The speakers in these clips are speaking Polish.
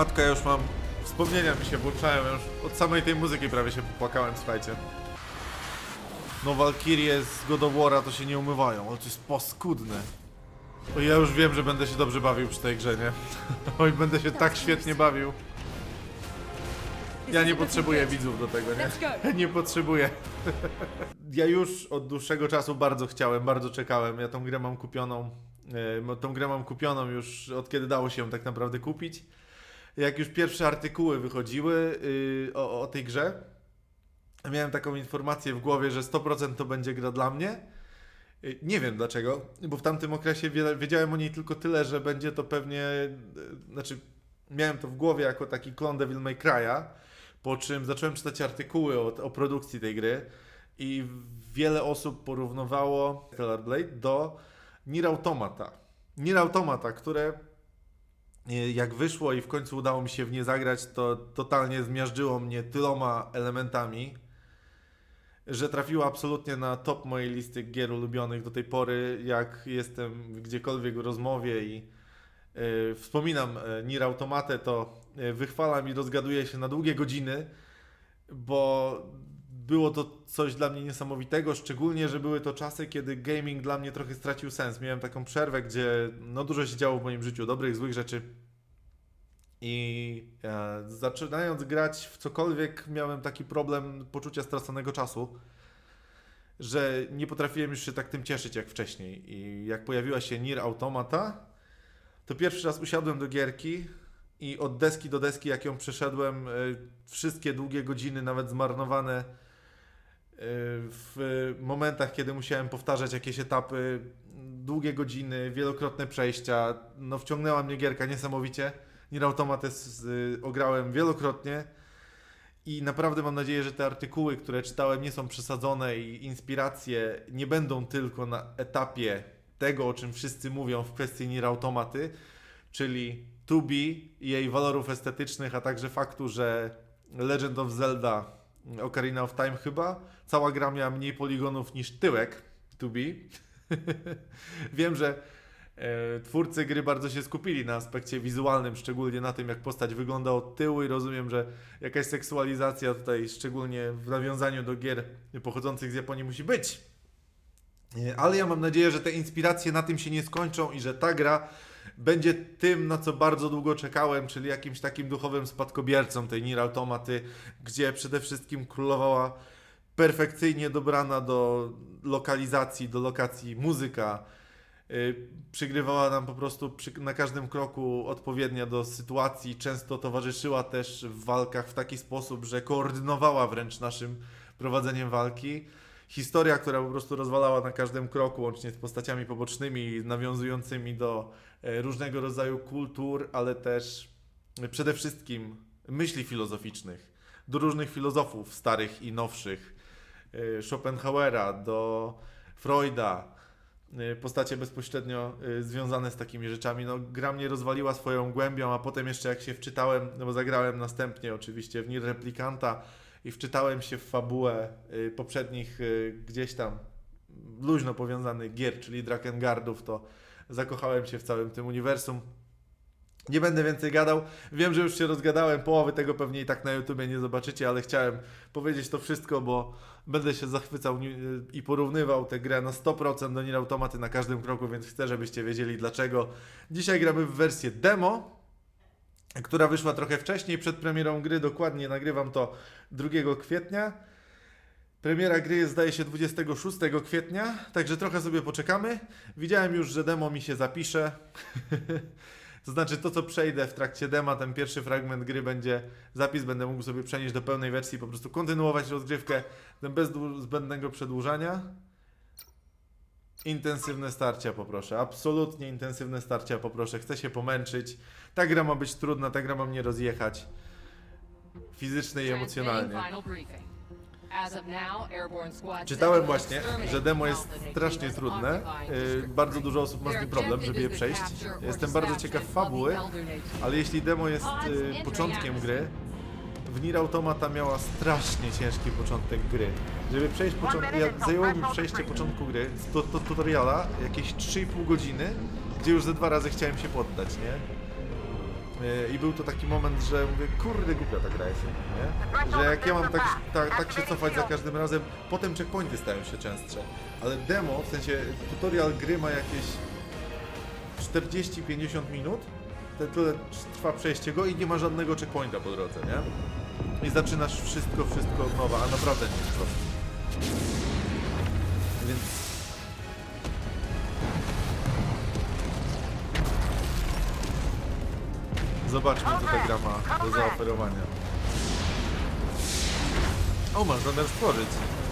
Matka, ja już mam... Wspomnienia mi się włączają, ja już od samej tej muzyki prawie się popłakałem, słuchajcie. No Valkyrie z God of War'a to się nie umywają, ale to jest paskudne. O, ja już wiem, że będę się dobrze bawił przy tej grze, nie? Oj, będę się tak świetnie bawił. Ja nie potrzebuję widzów do tego, nie? Nie potrzebuję. Ja już od dłuższego czasu bardzo chciałem, bardzo czekałem. Ja tą grę mam kupioną. e, Tą grę mam kupioną już od kiedy dało się ją tak naprawdę kupić. Jak już pierwsze artykuły wychodziły y, o, o tej grze, miałem taką informację w głowie, że 100% to będzie gra dla mnie. Y, Nie wiem dlaczego, bo w tamtym okresie wiedziałem o niej tylko tyle, że będzie to pewnie, y, znaczy miałem to w głowie jako taki klon Devil May Cry'a, po czym zacząłem czytać artykuły o, o produkcji tej gry i wiele osób porównywało Stellar Blade do Nier Automata. Nier Automata, które jak wyszło i w końcu udało mi się w nie zagrać, to totalnie zmiażdżyło mnie tyloma elementami, że trafiło absolutnie na top mojej listy gier ulubionych do tej pory, jak jestem gdziekolwiek w rozmowie i e, wspominam e, Nier Automatę, to e, wychwalam i rozgaduję się na długie godziny, bo było to coś dla mnie niesamowitego, szczególnie, że były to czasy, kiedy gaming dla mnie trochę stracił sens. Miałem taką przerwę, gdzie no dużo się działo w moim życiu, dobrych, złych rzeczy. I e, zaczynając grać w cokolwiek, miałem taki problem poczucia straconego czasu, że nie potrafiłem już się tak tym cieszyć jak wcześniej. I jak pojawiła się Nier Automata, to pierwszy raz usiadłem do gierki i od deski do deski, jak ją przeszedłem, e, wszystkie długie godziny, nawet zmarnowane w momentach, kiedy musiałem powtarzać jakieś etapy, długie godziny, wielokrotne przejścia, no wciągnęła mnie gierka niesamowicie. Nier Automata ograłem wielokrotnie i naprawdę mam nadzieję, że te artykuły, które czytałem nie są przesadzone i inspiracje nie będą tylko na etapie tego, o czym wszyscy mówią w kwestii Nier Automaty, czyli 2B i jej walorów estetycznych, a także faktu, że Legend of Zelda Ocarina of Time chyba, cała gra miała mniej poligonów niż tyłek 2B. Wiem, że e, twórcy gry bardzo się skupili na aspekcie wizualnym, szczególnie na tym, jak postać wygląda od tyłu i rozumiem, że jakaś seksualizacja tutaj, szczególnie w nawiązaniu do gier pochodzących z Japonii musi być. E, Ale ja mam nadzieję, że te inspiracje na tym się nie skończą i że ta gra będzie tym, na co bardzo długo czekałem, czyli jakimś takim duchowym spadkobiercą tej Nier Automaty, gdzie przede wszystkim królowała perfekcyjnie dobrana do lokalizacji, do lokacji muzyka. Yy, Przygrywała nam po prostu przy, na każdym kroku odpowiednia do sytuacji, często towarzyszyła też w walkach w taki sposób, że koordynowała wręcz naszym prowadzeniem walki. Historia, która po prostu rozwalała na każdym kroku, łącznie z postaciami pobocznymi, nawiązującymi do e, różnego rodzaju kultur, ale też przede wszystkim myśli filozoficznych, do różnych filozofów starych i nowszych, e, Schopenhauera, do Freuda, e, postacie bezpośrednio związane z takimi rzeczami. No, gra mnie rozwaliła swoją głębią, a potem jeszcze jak się wczytałem, no bo zagrałem następnie oczywiście w Nier Replikanta i wczytałem się w fabułę e, poprzednich e, gdzieś tam luźno powiązanych gier, czyli Drakengardów, to zakochałem się w całym tym uniwersum. Nie będę więcej gadał. Wiem, że już się rozgadałem, połowy tego pewnie i tak na YouTubie nie zobaczycie, ale chciałem powiedzieć to wszystko, bo będę się zachwycał ni- i porównywał tę grę na 100% do Nier Automaty na każdym kroku, więc chcę, żebyście wiedzieli dlaczego. Dzisiaj gramy w wersję demo, która wyszła trochę wcześniej, przed premierą gry, dokładnie nagrywam to 2 kwietnia. Premiera gry jest zdaje się 26 kwietnia, także trochę sobie poczekamy. Widziałem już, że demo mi się zapisze. to znaczy to, co przejdę w trakcie dema, ten pierwszy fragment gry będzie zapis, będę mógł sobie przenieść do pełnej wersji, po prostu kontynuować rozgrywkę bez zbędnego przedłużania. Intensywne starcia poproszę, absolutnie intensywne starcia poproszę, chcę się pomęczyć. Ta gra ma być trudna, ta gra ma mnie rozjechać. Fizycznie i emocjonalnie. Czytałem właśnie, że demo jest strasznie trudne. Yy, bardzo dużo osób ma z nim problem, żeby je przejść. Jestem bardzo ciekaw fabuły, ale jeśli demo jest yy, początkiem gry, w Nier Automata miała strasznie ciężki początek gry. Żeby przejść początek, ja, zajęło mi przejście początku gry to, tutoriala jakieś 3,5 godziny, gdzie już ze dwa razy chciałem się poddać, nie? Yy, I był to taki moment, że mówię, kurde głupia ta gra jest, nie? Że jak ja mam tak, tak, tak się cofać za każdym razem, potem checkpointy stają się częstsze. Ale demo, w sensie tutorial gry ma jakieś 40-50 minut, tyle trwa przejście go i nie ma żadnego checkpointa po drodze, nie? I zaczynasz wszystko, wszystko od nowa, a naprawdę nie jest prosto. Więc... Zobaczmy, co ta gra ma do zaoferowania. O, masz zamiar stworzyć.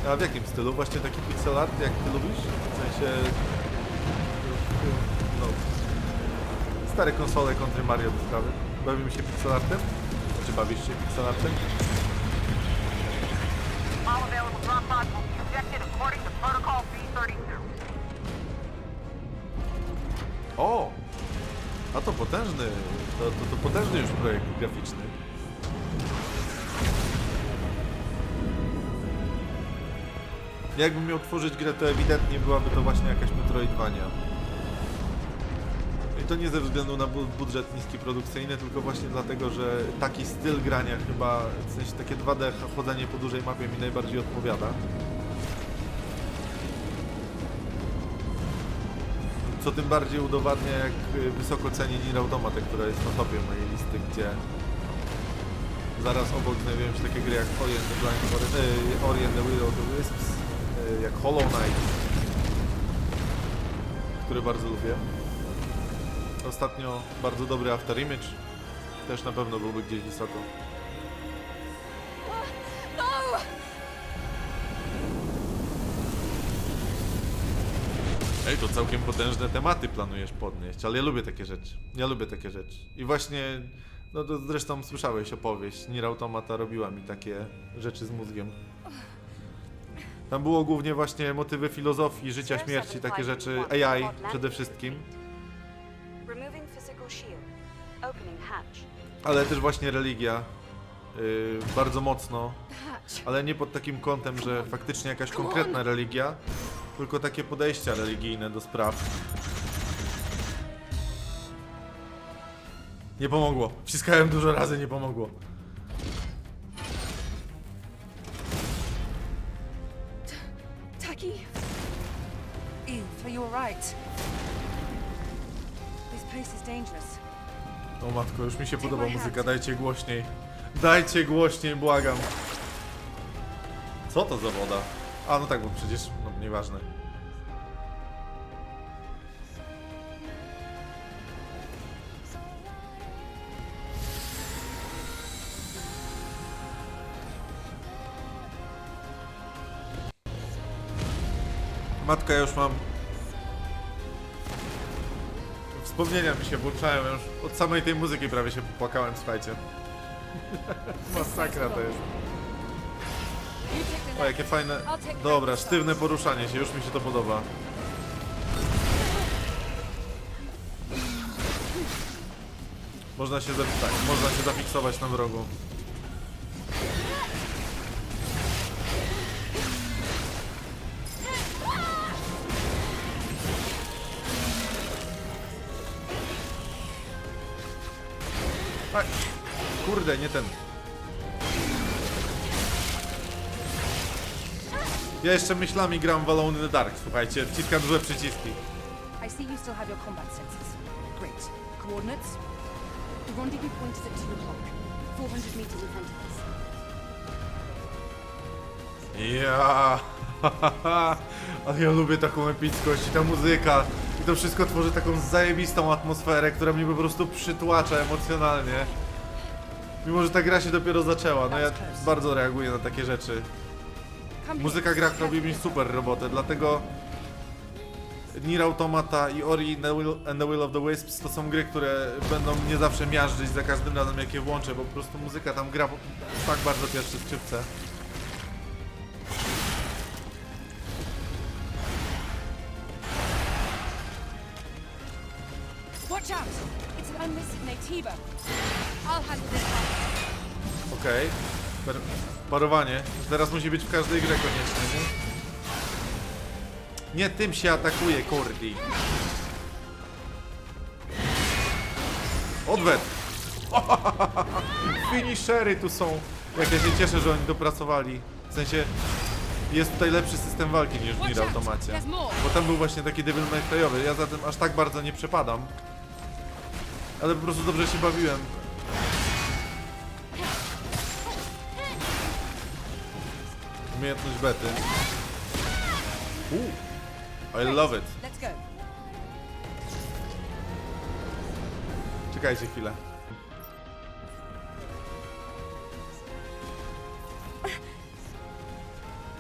A w jakim stylu? Właśnie taki pixel art, jak ty lubisz? W sensie... No... Stare konsole kontry Mario do sprawy. Bawimy się pixel artem? Czy bawisz się pixel artem? All available drop pods will be ejected according to Protocol B32. O! A to potężny, to, to, to potężny już projekt graficzny. Jakbym miał tworzyć grę, to ewidentnie byłaby to właśnie jakaś Metroidvania. To nie ze względu na bu- budżet niski produkcyjny, tylko właśnie dlatego, że taki styl grania chyba, w sensie takie 2D chodzenie po dużej mapie mi najbardziej odpowiada. Co tym bardziej udowadnia, jak y, wysoko ceni Nier Automata, która jest na topie mojej listy, gdzie zaraz obok znajdują się takie gry jak Ori and the y, the Will of the Wisps, y, jak Hollow Knight, który bardzo lubię. Ostatnio bardzo dobry After Image, też na pewno byłby gdzieś wysoko. Ej, to całkiem potężne tematy planujesz podnieść, ale ja lubię takie rzeczy. Ja lubię takie rzeczy. I właśnie, no to zresztą słyszałeś opowieść. Nier Automata robiła mi takie rzeczy z mózgiem. Tam było głównie właśnie motywy filozofii, życia, śmierci, takie rzeczy. AI przede wszystkim. Ale też właśnie religia yy, bardzo mocno, ale nie pod takim kątem, że faktycznie jakaś konkretna religia, tylko takie podejścia religijne do spraw. Nie pomogło. Wciskałem dużo razy, nie pomogło. Taki? Eve, are you alright? This place is dangerous. O matko, już mi się podoba muzyka, dajcie głośniej. Dajcie głośniej, błagam. Co to za woda? A, no tak, bo przecież, no nieważne. Matka, ja już mam Wspomnienia mi się włączają, ja już od samej tej muzyki prawie się popłakałem, słuchajcie. Masakra to jest. O, jakie fajne... Dobra, sztywne poruszanie się, już mi się to podoba. Można się, tak, można się zafiksować na wrogu. Ja jeszcze myślami gram w Alone in the Dark, słuchajcie, wciskam złe przyciski. I see you still have your combat. Great. Coordinates? The rendezvous point is at 2 o'clock. 400 meters in front of us. Ja, ale ja lubię taką epickość i ta muzyka i to wszystko tworzy taką zajebistą atmosferę, która mnie po prostu przytłacza emocjonalnie. Mimo, że ta gra się dopiero zaczęła, no ja bardzo reaguję na takie rzeczy. Muzyka gra robi mi super robotę, dlatego Nier Automata i Ori and the Will, and the Will of the Wisps to są gry, które będą mnie zawsze miażdżyć za każdym razem jak je włączę, bo po prostu muzyka tam gra tak bardzo pierwsze skrzypce. Watch out! It's an unlisted nativo. I'll handle this one. Okej. Parowanie. Teraz musi być w każdej grze koniecznie, nie? Nie tym się atakuje, Kordi. Odwet! Finishery tu są. Jak ja się cieszę, że oni dopracowali. W sensie jest tutaj lepszy system walki niż w Nier Automacie. Bo tam był właśnie taki Devil May Cry'owy. Ja zatem aż tak bardzo nie przepadam. Ale po prostu dobrze się bawiłem. Umiejętność bety. Ooh, I love it. Czekajcie chwilę.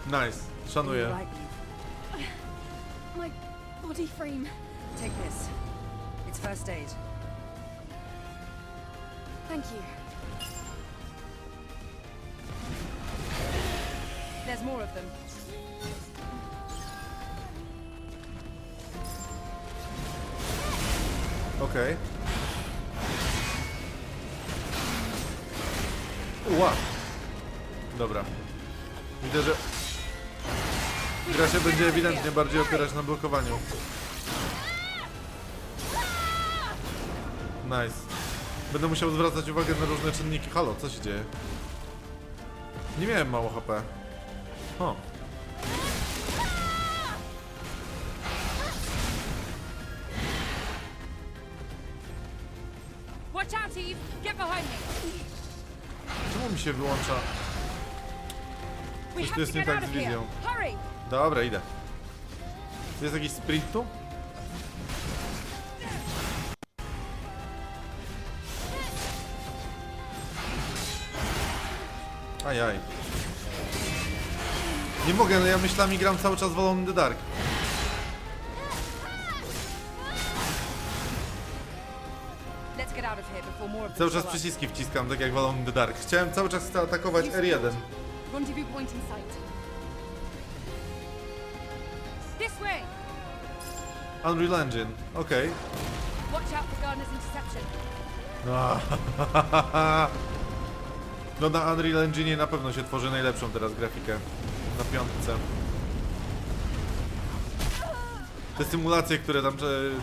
Nice, szanuję. My body frame. Take this. It's first aid. Thank you. There's more of them. Okej. Ła. Dobra. Widzę, że gra się będzie ewidentnie bardziej opierać na blokowaniu. Nice. Będę musiał zwracać uwagę na różne czynniki. Halo, co się dzieje? Nie miałem mało HP. O. Watch out, Eve! Get behind me! Czemu mi się wyłącza? Coś tu jest nie tak z wizją. Hurry! Dobra, idę. Jest jakiś sprint tu? Nie mogę, ale ja myślami gram cały czas w Alone in the Dark. Cały czas przyciski wciskam, tak jak w Alone in the Dark. Chciałem cały czas atakować R1. Rendezvous point in sight. This way! Unreal Engine, okej. Interception. No na Unreal Engine na pewno się tworzy najlepszą teraz grafikę. Na piątce. Te symulacje, które tam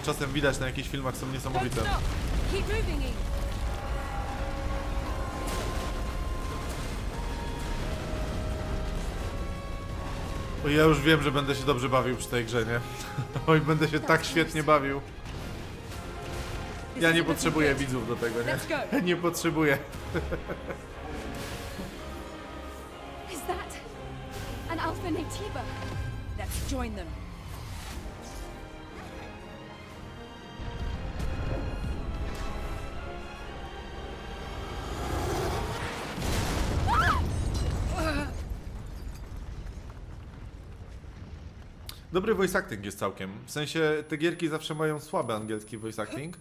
czasem widać na jakichś filmach są niesamowite. O, ja już wiem, że będę się dobrze bawił przy tej grze, nie? Oj, będę się tak świetnie bawił. Ja nie potrzebuję widzów do tego, nie? Nie potrzebuję. Natiba? Let's join them. Dobry voice acting jest całkiem. W sensie te gierki zawsze mają słaby angielski voice acting.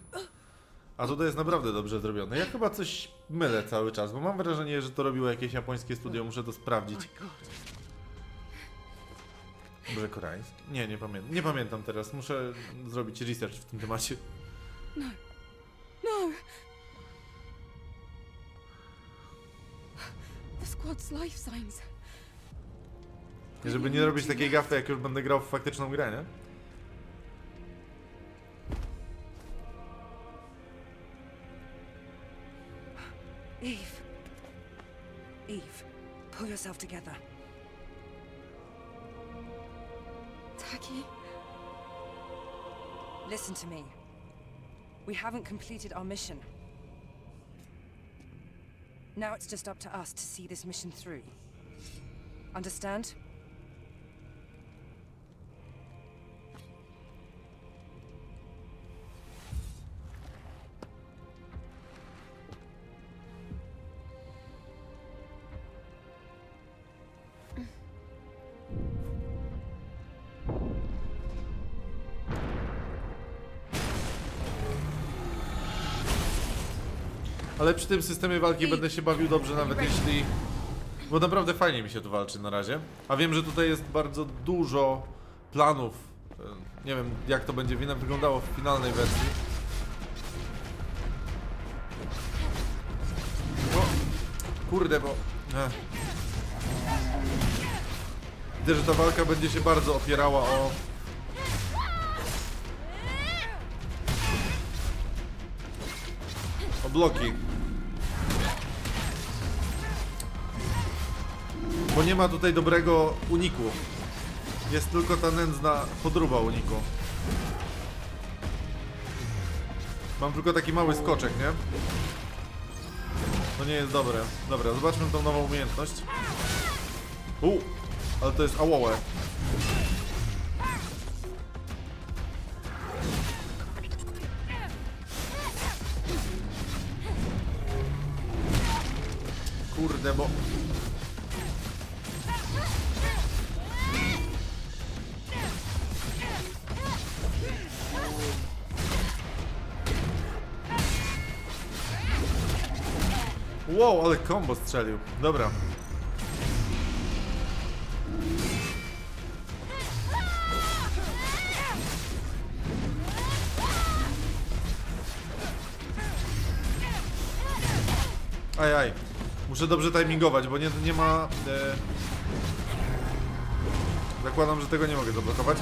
A tutaj jest naprawdę dobrze zrobione. Ja chyba coś mylę cały czas, bo mam wrażenie, że to robiło jakieś japońskie studio, muszę to sprawdzić. Może koreański? Nie, nie pamiętam. Nie pamiętam teraz. Muszę zrobić research w tym temacie. No. The squad's life signs. Żeby nie robić takiej gafy, jak już będę grał w faktyczną grę, nie? Eve. Eve, pull yourself together. Listen to me. We haven't completed our mission. Now it's just up to us to see this mission through. Understand? Ale przy tym systemie walki będę się bawił dobrze, nawet jeśli... Bo naprawdę fajnie mi się tu walczy na razie. A wiem, że tutaj jest bardzo dużo planów. Nie wiem, jak to będzie wina- wyglądało w finalnej wersji. O, kurde, bo... Ech. Widzę, że ta walka będzie się bardzo opierała o... O bloki. Bo nie ma tutaj dobrego uniku. Jest tylko ta nędzna podruba uniku. Mam tylko taki mały skoczek, nie? To nie jest dobre. Dobra, zobaczmy tą nową umiejętność. U, ale to jest ałołe. Combo strzelił. Dobra. Aj, aj. Muszę dobrze timingować, bo nie, nie ma... E... Zakładam, że tego nie mogę zablokować.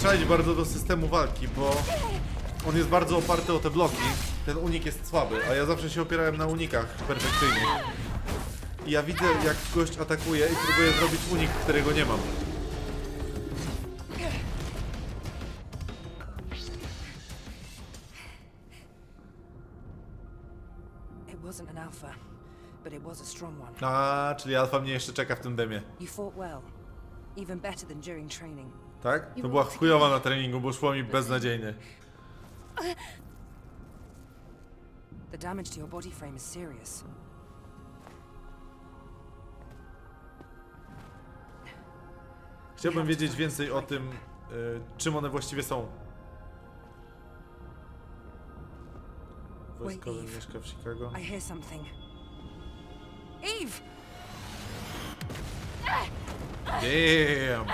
Przyzwyczaić bardzo do systemu walki, bo on jest bardzo oparty o te bloki. Ten unik jest słaby, a ja zawsze się opierałem na unikach perfekcyjnych. I ja widzę, jak gość atakuje i próbuję zrobić unik, którego nie mam. A, czyli alfa mnie jeszcze czeka w tym demie. You fought well. Even better than during training. Tak? To była chujowa na treningu, bo szło mi beznadziejnie. The damage to your body frame is serious. Chciałbym wiedzieć więcej o tym, y, czym one właściwie są. Wojskowy mieszka w Chicago. I hear something. Eve! Damn!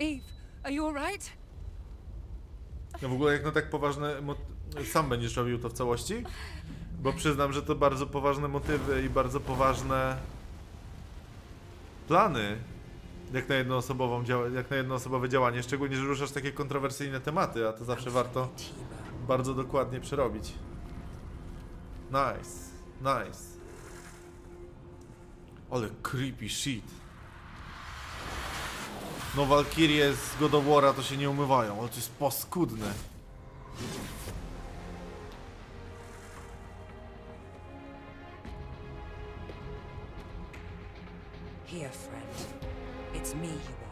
Eve, are you alright? No w ogóle jak na tak poważne... Sam będziesz robił to w całości? Bo przyznam, że to bardzo poważne motywy i bardzo poważne plany. Jak na, jednoosobową jak na jednoosobowe działanie, szczególnie, że ruszasz takie kontrowersyjne tematy, a to zawsze warto bardzo dokładnie przerobić. Nice, nice. Ale creepy shit. No Valkyrie z God of War'a to się nie umywają, ale to jest paskudne. Here, friend. It's me you want.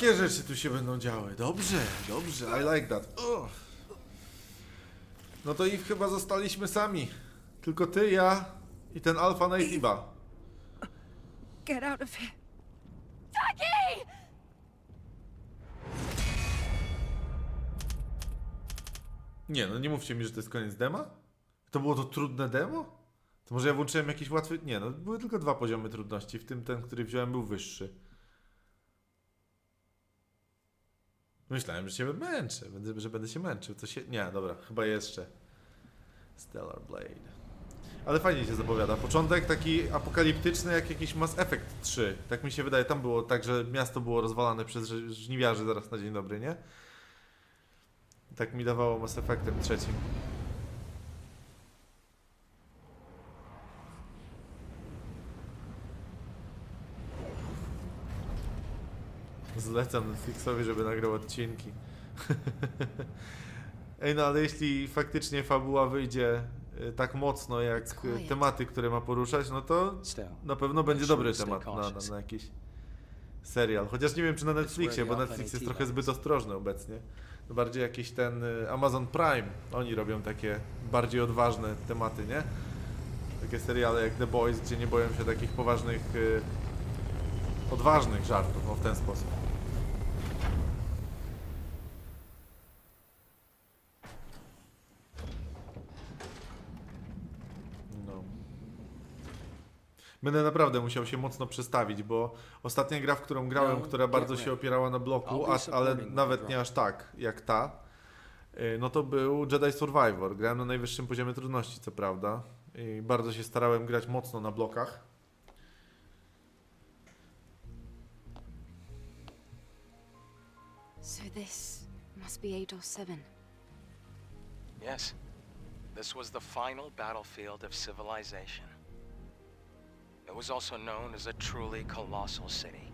Takie rzeczy tu się będą działy. Dobrze, dobrze, I like that. Ugh. No to i chyba zostaliśmy sami. Tylko ty, ja i ten Alpha Native'a. Get out of here. Nie, no nie mówcie mi, że to jest koniec dema? To było to trudne demo? To może ja włączyłem jakiś łatwy... Nie, no były tylko dwa poziomy trudności, w tym ten, który wziąłem był wyższy. Myślałem, że się męczę, że będę się męczył. To się... Nie, dobra, chyba jeszcze. Stellar Blade. Ale fajnie się zapowiada. Początek taki apokaliptyczny jak jakiś Mass Effect 3. Tak mi się wydaje, tam było tak, że miasto było rozwalane przez żniwiarzy zaraz na dzień dobry, nie? Tak mi dawało Mass Effectem trzecim. Zlecam Netflixowi, żeby nagrał odcinki. Ej, no ale jeśli faktycznie fabuła wyjdzie y, tak mocno jak It's y, tematy, które ma poruszać, no to Still, na pewno będzie sure dobry to stay temat na, na, cautious. na jakiś serial. Chociaż nie wiem, czy na Netflixie, bo the Netflix jest alternative trochę zbyt ostrożny obecnie. Bardziej jakiś ten y, Amazon Prime. Oni robią takie bardziej odważne tematy, nie? Takie seriale jak The Boys, gdzie nie boją się takich poważnych, y, odważnych żartów, o w ten sposób. Będę naprawdę musiał się mocno przestawić, bo ostatnia gra, w którą grałem, No, która bardzo się opierała na bloku, a, ale nawet nie aż tak jak ta, y, no to był Jedi Survivor. Grałem na najwyższym poziomie trudności, co prawda. I bardzo się starałem grać mocno na blokach. So this must be Adol 7. Yes. This was the final battlefield of civilization. It was also known as a truly colossal city.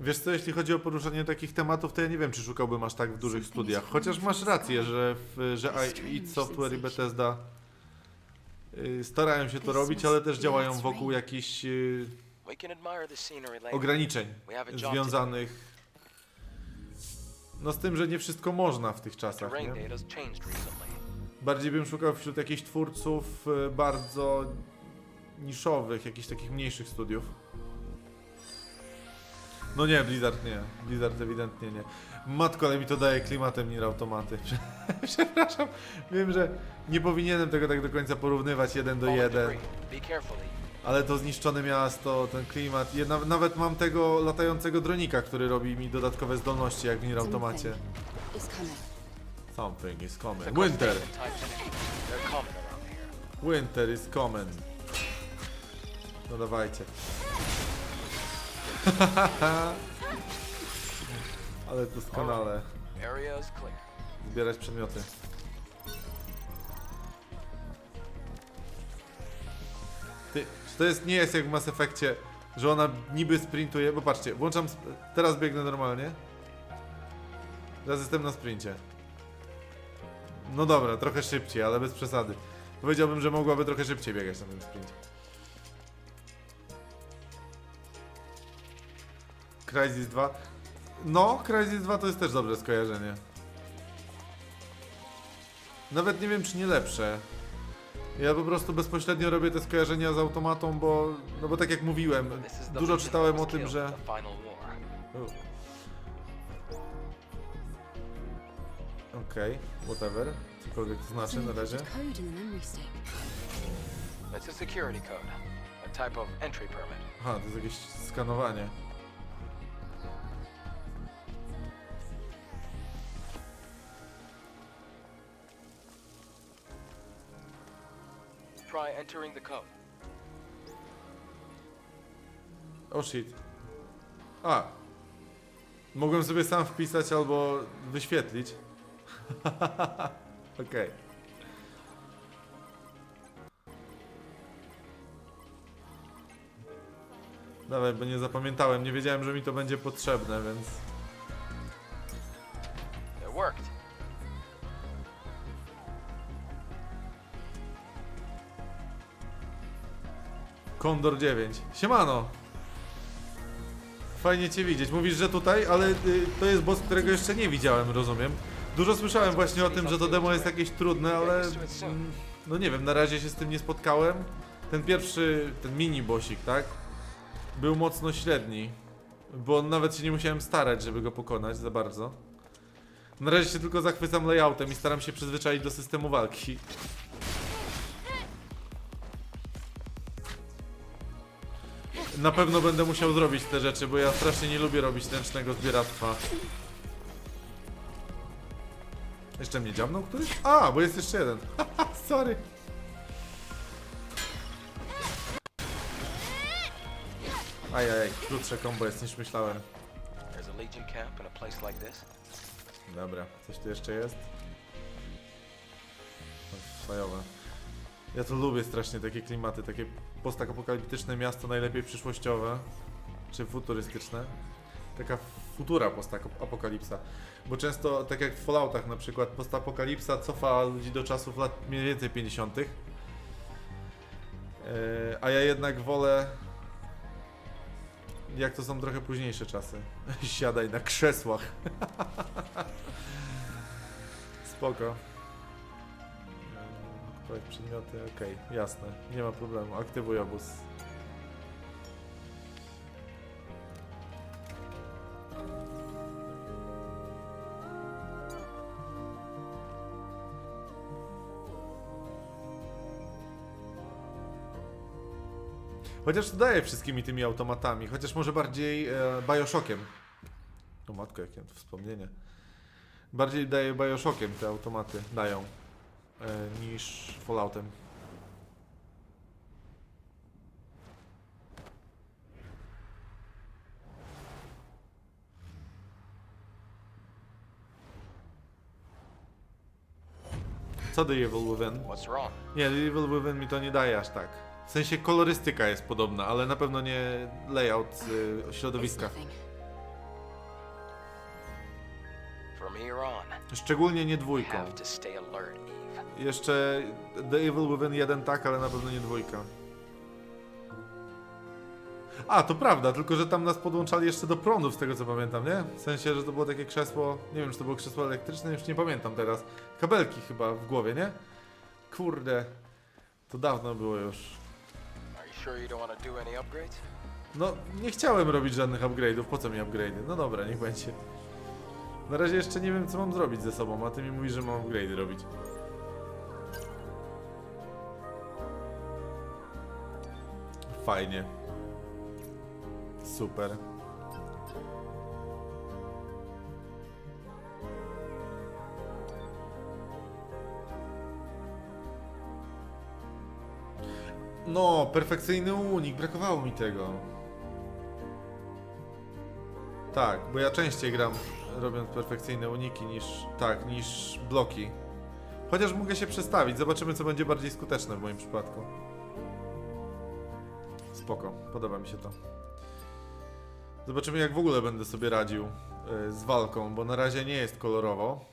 Wiesz co, jeśli chodzi o poruszanie takich tematów, to ja nie wiem, czy szukałbym aż tak w dużych studiach. Chociaż masz rację, że, w, że id Software i Bethesda y, starają się to robić, ale też działają wokół jakichś y, ograniczeń związanych no z tym, że nie wszystko można w tych czasach, nie? Bardziej bym szukał wśród jakichś twórców y, bardzo niszowych, jakichś takich mniejszych studiów. No nie, Blizzard nie. Blizzard ewidentnie nie. Matko, ale mi to daje klimatem Nier Automaty. Przepraszam. Wiem, że nie powinienem tego tak do końca porównywać jeden do jeden. Ale to zniszczone miasto, ten klimat. Nawet mam tego latającego dronika, który robi mi dodatkowe zdolności, jak w Nier Automacie. Something is coming. Winter! Winter is coming. No dawajcie. Ale doskonale. Clear. Zbierać przedmioty. Ty, czy to jest, nie jest jak w Mass Effectie, że ona niby sprintuje, bo patrzcie, włączam, teraz biegnę normalnie. Teraz jestem na sprincie. No dobra, trochę szybciej, ale bez przesady. Powiedziałbym, że mogłaby trochę szybciej biegać na tym sprincie. Crysis 2. No, Crysis 2 to jest też dobre skojarzenie. Nawet nie wiem, czy nie lepsze. Ja po prostu bezpośrednio robię te skojarzenia z automatą, bo, no bo tak jak mówiłem, dużo czytałem o tym, że... Okej, whatever. Cokolwiek to znaczy na razie. Code in the memory stick. It's a security code. A type of entry permit. Aha, to jest jakieś skanowanie. Try entering the code. Oh shit. A. Mogłem sobie sam wpisać albo wyświetlić. Okej. Dawaj, bo nie zapamiętałem, nie wiedziałem, że mi to będzie potrzebne, więc... It worked. Kondor 9. Siemano! Fajnie cię widzieć. Mówisz, że tutaj, ale y, to jest boss, którego jeszcze nie widziałem, rozumiem. Dużo słyszałem właśnie o tym, że to demo jest jakieś trudne, ale mm, no nie wiem, na razie się z tym nie spotkałem. Ten pierwszy, ten mini bossik, tak? Był mocno średni, bo nawet się nie musiałem starać, żeby go pokonać za bardzo. Na razie się tylko zachwycam layoutem i staram się przyzwyczaić do systemu walki. Na pewno będę musiał zrobić te rzeczy, bo ja strasznie nie lubię robić ręcznego zbieractwa. Jeszcze mnie dziabnął któryś? A, bo jest jeszcze jeden. Sorry. Ajajaj, krótsze combo jest niż myślałem. There's a Legion camp in a place like this. Dobra, coś tu jeszcze jest? Fajowe. Ja to lubię strasznie takie klimaty, takie postapokaliptyczne miasto, najlepiej przyszłościowe, czy futurystyczne. Taka futura postapokalipsa. Bo często, tak jak w Falloutach na przykład, postapokalipsa cofa ludzi do czasów lat mniej więcej 50. Eee, a ja jednak wolę jak to są trochę późniejsze czasy. Siadaj na krzesłach. Spoko. Eee, przedmioty, okej, jasne. Nie ma problemu. Aktywuj obóz. Chociaż daje wszystkimi tymi automatami, chociaż może bardziej e, Bioshockiem. O matko, jakie to wspomnienie. Bardziej daje Bioshockiem te automaty, dają, e, niż Falloutem. Co The Evil Within? What's wrong? Nie, The Evil Within mi to nie daje aż tak. W sensie kolorystyka jest podobna, ale na pewno nie layout y, środowiska. nothing. From here on, Szczególnie nie you dwójką. have to stay alert, Eve. Jeszcze The Evil Within 1 tak, ale na pewno nie dwójka. A, to prawda, tylko że tam nas podłączali jeszcze do prądu, z tego co pamiętam, nie? W sensie, że to było takie krzesło, nie wiem, czy to było krzesło elektryczne, już nie pamiętam teraz. Kabelki chyba w głowie, nie? Kurde, to dawno było już. No, nie chciałem robić żadnych upgrade'ów, po co mi upgrade'y? No dobra, niech będzie. Na razie jeszcze nie wiem, co mam zrobić ze sobą, a ty mi mówisz, że mam upgrade'y robić. Fajnie. Super. No, perfekcyjny unik, brakowało mi tego. Tak, bo ja częściej gram robiąc perfekcyjne uniki niż tak, niż bloki. Chociaż mogę się przestawić, zobaczymy co będzie bardziej skuteczne w moim przypadku. Spoko, podoba mi się to. Zobaczymy jak w ogóle będę sobie radził y, z walką, bo na razie nie jest kolorowo.